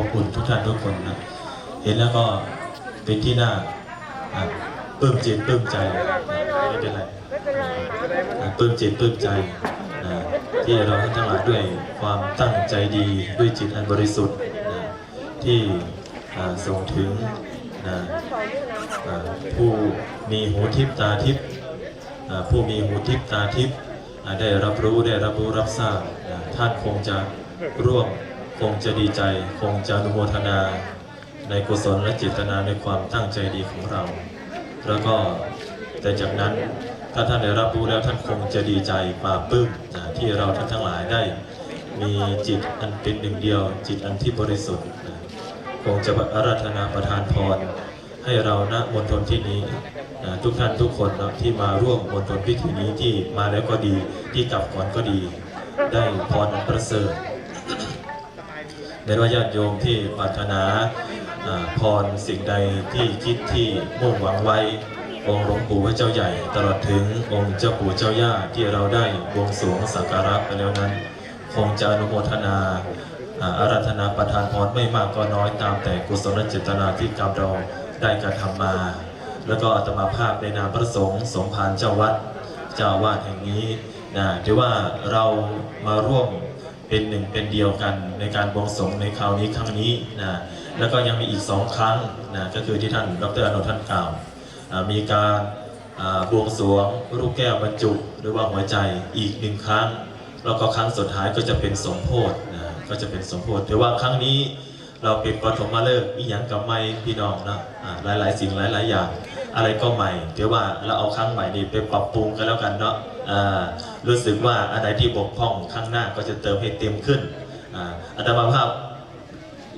อบอุ่นทุกท่านทุกคนนะเห็นแล้วก็เป็นที่น่าปลื้มจิตปลื้มใจไม่เป็นไรปลื้มจิตปลื้มใจนะที่เราทั้งหลายด้วยความตั้งใจดีด้วยจิตอันบริสุทธิ์นะที่ส่งถึงนะผู้มีหูทิพย์ตาทิพย์ผู้มีหูทิพย์ตาทิพย์ได้รับรู้ได้รับรู้รับทราบท่านคงจะร่วม คงจะดีใจคงจะอนุโมทนา ในกุศลและเจตนาในความตั้งใจดีของเรา แล้วก็แต่จากนั้นถ้าท่านได้รับรู้แล้วท่านคงจะดีใจปาบปลื้มที่เราท่านทั้งหลายได้ มีจิตอันเป็นหนึ่งเดียว จิตอันที่บริสุทธิ์คงจะอาราธนาประทานพร ให้เราณมณฑลที่นี้นะทุกท่านทุกคนนะที่มาร่วมมณฑลพิธีนี้ที่มาแล้วก็ดีที่กลับก่อนก็ดี ได้พรอันประเสริฐ ในว่าญาติโยมที่ปรารถนาพรสิ่งใดที่คิดที่มุ่งหวังไว้ องค์หลวงปู่พระเจ้าใหญ่ ตลอดถึงองค์เจ้าปู่เจ้าย่าที่เราได้บวงสรวงสักการะไปแล้วนั้น คงจะอนุโมทนาอาราธนาประทานพรไม่มากก็น้อยตามแต่กุศลเจตนาที่กรรมเราได้กระทำมา แล้วก็อาตมาภาพในนามพระสงฆ์สมภารเจ้าวัดเจ้าอาวาดแห่งนี้นะถือว่าเรามาร่วม เป็นหนึ่งเป็นเดียวกันในการบวงสรวงในคราวนี้ครั้งนี้นะแล้วก็ยังมีอีกสองครั้งนะก็คือที่ท่านดรอนุท่านกล่าวมีการบวงสรวงรูปแก้วบรรจุหรือว่าหัวใจอีกหนึ่งครั้ง แล้วก็ครั้งสุดท้ายก็จะเป็นสมโพธนะก็จะเป็นสมโพธถือว่าครั้งนี้เราเป็นปฐมฤกษ์อีหยังกับไม่พี่น้องนะอ่าหลายๆสิ่งหลายๆอย่าง อะไรก็ใหม่เดี๋ยวว่าเราเอาครั้งใหม่นี้ไปปรับปรุงกันแล้วกันเนาะ รู้สึกว่าอันไหนที่บกพร่องข้างหน้าก็จะเติมให้เต็มขึ้นอ่าอาตมาภาพ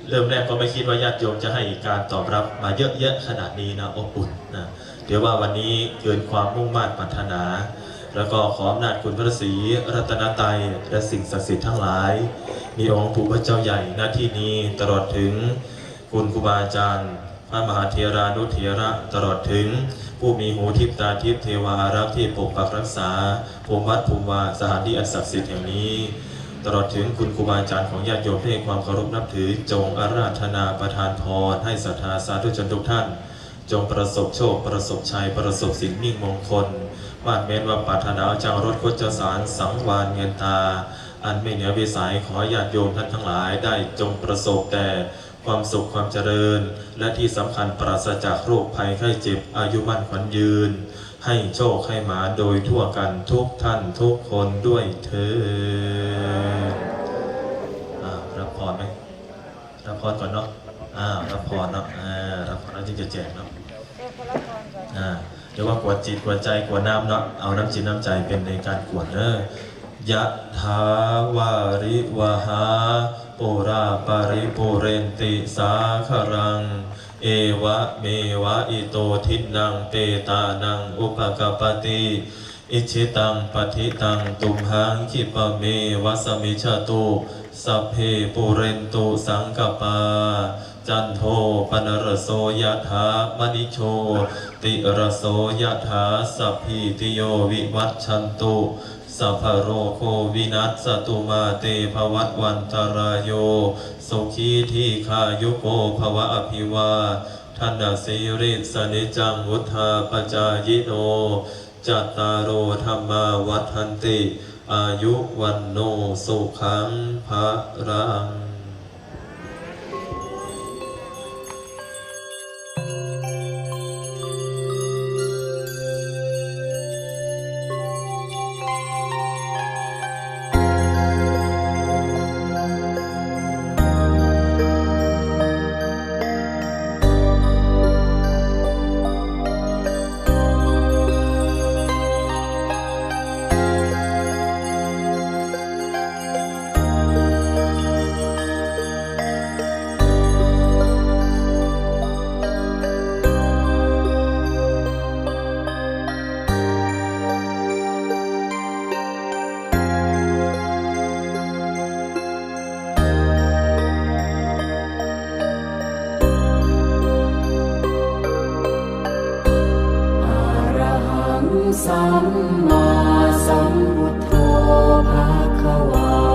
เริ่มแรกก็ไม่คิดว่าญาติโยมจะให้การตอบรับมาเยอะแยะขนาดนี้นะอบอุ่นนะเดี๋ยวว่าวันนี้เกินความมุ่งมั่นปรารถนา แล้วก็ขออำนาจคุณพระศรีรัตนตรัยและสิ่งศักดิ์สิทธิ์ทั้งหลาย มีองค์ปู่พระเจ้าใหญ่หน้าที่นี้ตลอดถึงคุณครูบาอาจารย์ ระมหาเทรานุเถระตลอดถึง ผู้มีหูทิพตาทิพเทวารักษ์ที่ปกปักรักษาภูมิวัดภูมิวาสถานที่อันศักดิ์สิทธิ์แห่งนี้ ตลอดถึงคุณครูบาอาจารย์ของญาติโยมที่ให้ความเคารพนับถือ จงอาราธนาประทานพรให้ศรัทธาสาธุชนทุกท่านจงประสบโชค ประสบชัย ประสบสิ่งมิ่งมงคล มาดเม้นว่าปรารถนาจังรถโคจรสาร สังวานเงินตา อันไม่เหนือวิสัยขอญาติโยมท่านทั้งหลายได้จงประสบแต่ความสุขความเจริญ และที่สำคัญปราศจากโรคภัยไข้เจ็บอายุมั่นขวัญยืน ให้โชคให้หมาโดยทั่วกันทุกท่านทุกคนด้วยเถิดอ่ารับพรไหมรับพรก่อนเนาะอ่ารับพรเนาะอ่ารับพรแล้วจึงจะแจกเนาะอ่าเดี๋ยวว่ากวดจิตกวดใจกวดน้ำเนาะเอาน้ำจิตน้ำใจเป็นในการกวดเนอะ ยะถาวาริวหาปุราปาริปุเรนติสาคารัง เอวะเมวะอิโตทินังเปตานังอุปกปติอิชิตังปฏิตังตุมหังคิปะเมวะสมิชตุสัพเพปุเรนตุสังกปา จันโทปนรโสยถามณิโชติรโสยถาสัพพิติโยวิวัตชันตุ สัพพโรโควินัสสตุมาเตภวัตวันตรายโยสุขีทีขายุโกภวะอภิวาทันดาสิริสนิจังวุธาปจายโนจัตตารโอธรรมาวัฏันติ อายุวันโนสุขังภะรัง สัมมาสัมพุทโธภาควา